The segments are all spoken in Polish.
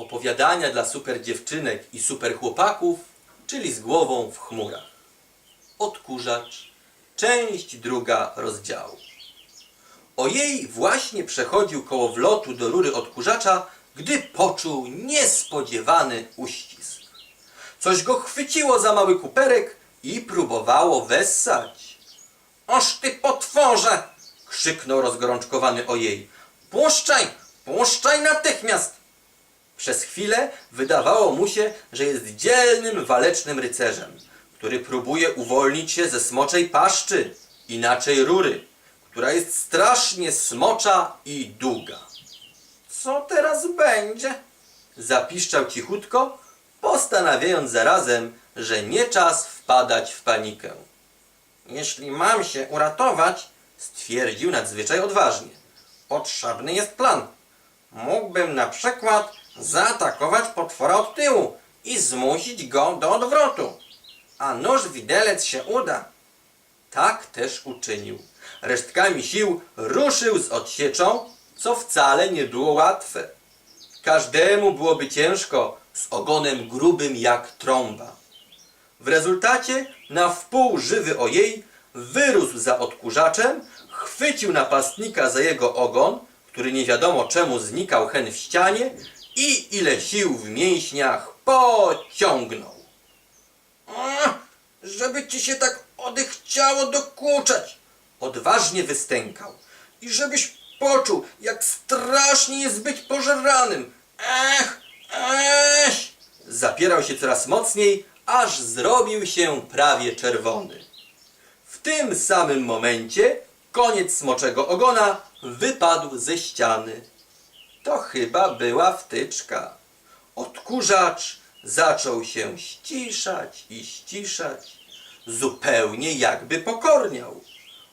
Opowiadania dla super dziewczynek i super chłopaków, czyli z głową w chmurach. Odkurzacz, część druga rozdziału. Ojej właśnie przechodził koło wlotu do rury odkurzacza, gdy poczuł niespodziewany uścisk. Coś go chwyciło za mały kuperek i próbowało wessać. Oż ty potworze! krzyknął rozgorączkowany ojej. Puszczaj! Puszczaj natychmiast! Przez chwilę wydawało mu się, że jest dzielnym, walecznym rycerzem, który próbuje uwolnić się ze smoczej paszczy, inaczej rury, która jest strasznie smocza i długa. Co teraz będzie? Zapiszczał cichutko, postanawiając zarazem, że nie czas wpadać w panikę. Jeśli mam się uratować, stwierdził nadzwyczaj odważnie, potrzebny jest plan. Mógłbym na przykład zaatakować potwora od tyłu i zmusić go do odwrotu. A nóż widelec się uda. Tak też uczynił. Resztkami sił ruszył z odsieczą, co wcale nie było łatwe. Każdemu byłoby ciężko z ogonem grubym jak trąba. W rezultacie na wpół żywy ojej wyrósł za odkurzaczem, chwycił napastnika za jego ogon, który nie wiadomo czemu znikał hen w ścianie i ile sił w mięśniach pociągnął. Żeby ci się tak odechciało dokuczać! Odważnie wystękał. I żebyś poczuł, jak strasznie jest być pożeranym. Ech, ech! Zapierał się coraz mocniej, aż zrobił się prawie czerwony. W tym samym momencie koniec smoczego ogona wypadł ze ściany. To chyba była wtyczka. Odkurzacz zaczął się ściszać i ściszać, zupełnie jakby pokorniał.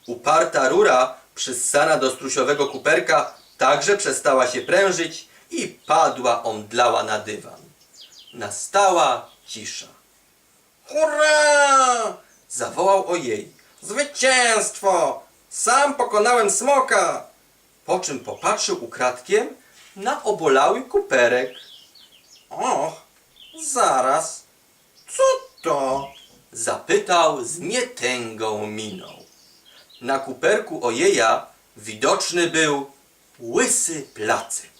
Uparta rura przyssana do strusiowego kuperka także przestała się prężyć i padła omdlała na dywan. Nastała cisza. Hurra! Zawołał ojej. Zwycięstwo! Sam pokonałem smoka! Po czym popatrzył ukradkiem na obolały kuperek. Och, zaraz, co to? Zapytał z nietęgą miną. Na kuperku ojeja widoczny był łysy placek.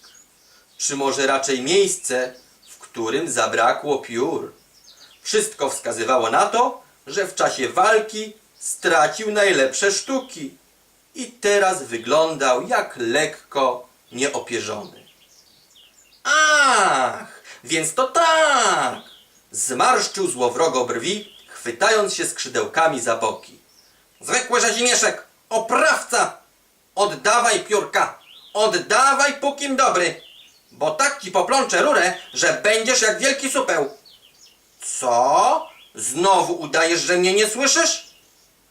Czy może raczej miejsce, w którym zabrakło piór. Wszystko wskazywało na to, że w czasie walki stracił najlepsze sztuki i teraz wyglądał jak lekko nieopierzony. Ach, więc to tak! Zmarszczył złowrogo brwi, chwytając się skrzydełkami za boki. Zwykły rzezimieszek! Oprawca! Oddawaj piórka! Oddawaj pókim dobry! Bo tak ci poplączę rurę, że będziesz jak wielki supeł! Co? Znowu udajesz, że mnie nie słyszysz?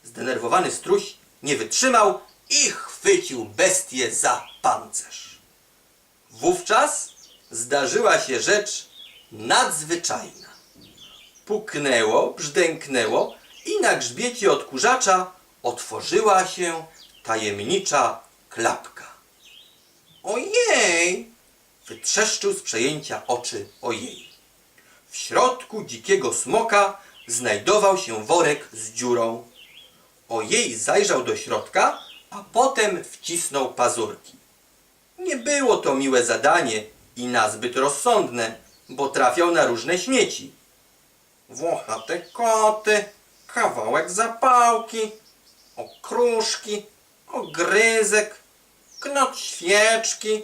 Zdenerwowany struś nie wytrzymał i chwycił bestię za pancerz. Wówczas zdarzyła się rzecz nadzwyczajna. Puknęło, brzdęknęło i na grzbiecie odkurzacza otworzyła się tajemnicza klapka. Ojej! Wytrzeszczył z przejęcia oczy ojej. W środku dzikiego smoka znajdował się worek z dziurą. Ojej zajrzał do środka, a potem wcisnął pazurki. Nie było to miłe zadanie i nazbyt rozsądne, bo trafiał na różne śmieci. Włochate koty, kawałek zapałki, okruszki, ogryzek, knot świeczki.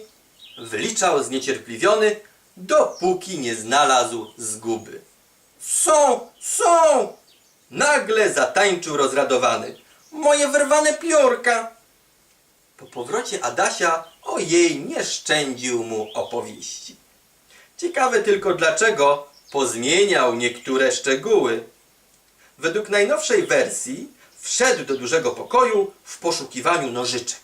Wliczał zniecierpliwiony, dopóki nie znalazł zguby. Są, są! Nagle zatańczył rozradowany. Moje wyrwane piórka! Po powrocie Adasia ojej nie szczędził mu opowieści. Ciekawe tylko dlaczego pozmieniał niektóre szczegóły. Według najnowszej wersji wszedł do dużego pokoju w poszukiwaniu nożyczek,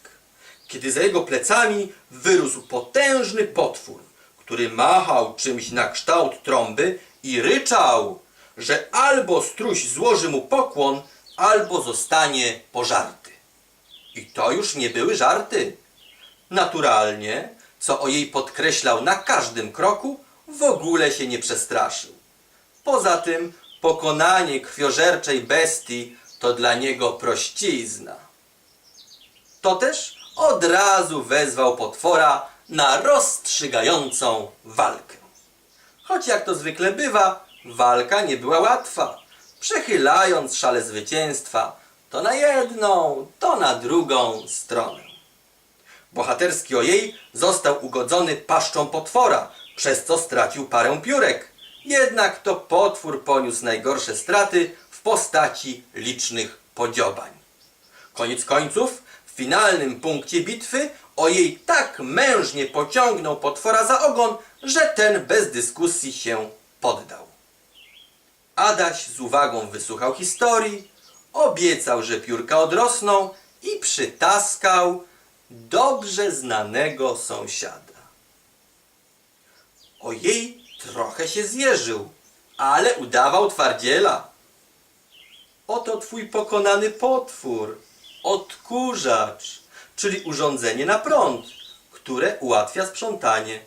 kiedy za jego plecami wyrósł potężny potwór, który machał czymś na kształt trąby i ryczał, że albo struś złoży mu pokłon, albo zostanie pożarty. I to już nie były żarty. Naturalnie, co o jej podkreślał na każdym kroku, w ogóle się nie przestraszył. Poza tym pokonanie krwiożerczej bestii to dla niego prościzna. To też od razu wezwał potwora na rozstrzygającą walkę. Choć jak to zwykle bywa, walka nie była łatwa. Przechylając szale zwycięstwa, to na jedną, to na drugą stronę. Bohaterski ojej został ugodzony paszczą potwora, przez co stracił parę piórek. Jednak to potwór poniósł najgorsze straty w postaci licznych podziobań. Koniec końców, w finalnym punkcie bitwy ojej tak mężnie pociągnął potwora za ogon, że ten bez dyskusji się poddał. Adaś z uwagą wysłuchał historii, obiecał, że piórka odrosną i przytaskał dobrze znanego sąsiada. Ojej, trochę się zjeżył, ale udawał twardziela. Oto twój pokonany potwór, odkurzacz, czyli urządzenie na prąd, które ułatwia sprzątanie,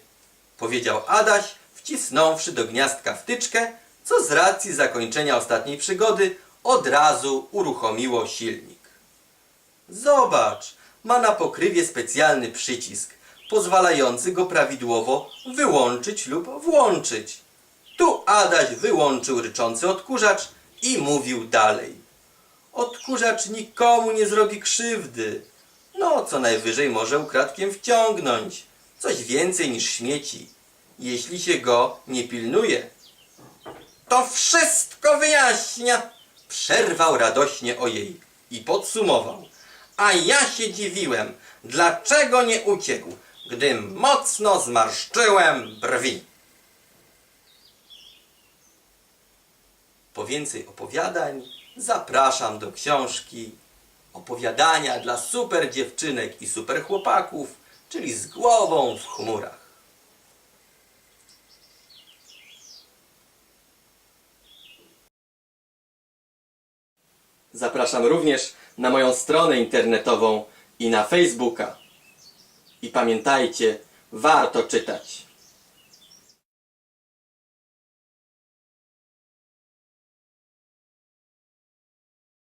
powiedział Adaś, wcisnąwszy do gniazdka wtyczkę, co z racji zakończenia ostatniej przygody od razu uruchomiło silnik. Zobacz, ma na pokrywie specjalny przycisk, pozwalający go prawidłowo wyłączyć lub włączyć. Tu Adaś wyłączył ryczący odkurzacz i mówił dalej. Odkurzacz nikomu nie zrobi krzywdy. No, co najwyżej może ukradkiem wciągnąć. Coś więcej niż śmieci, jeśli się go nie pilnuje. To wszystko wyjaśnia! Przerwał radośnie ojej i podsumował. A ja się dziwiłem, dlaczego nie uciekł, gdy mocno zmarszczyłem brwi. Po więcej opowiadań zapraszam do książki Opowiadania dla super dziewczynek i super chłopaków, czyli z głową w chmurach. Zapraszam również na moją stronę internetową i na Facebooka. I pamiętajcie, warto czytać.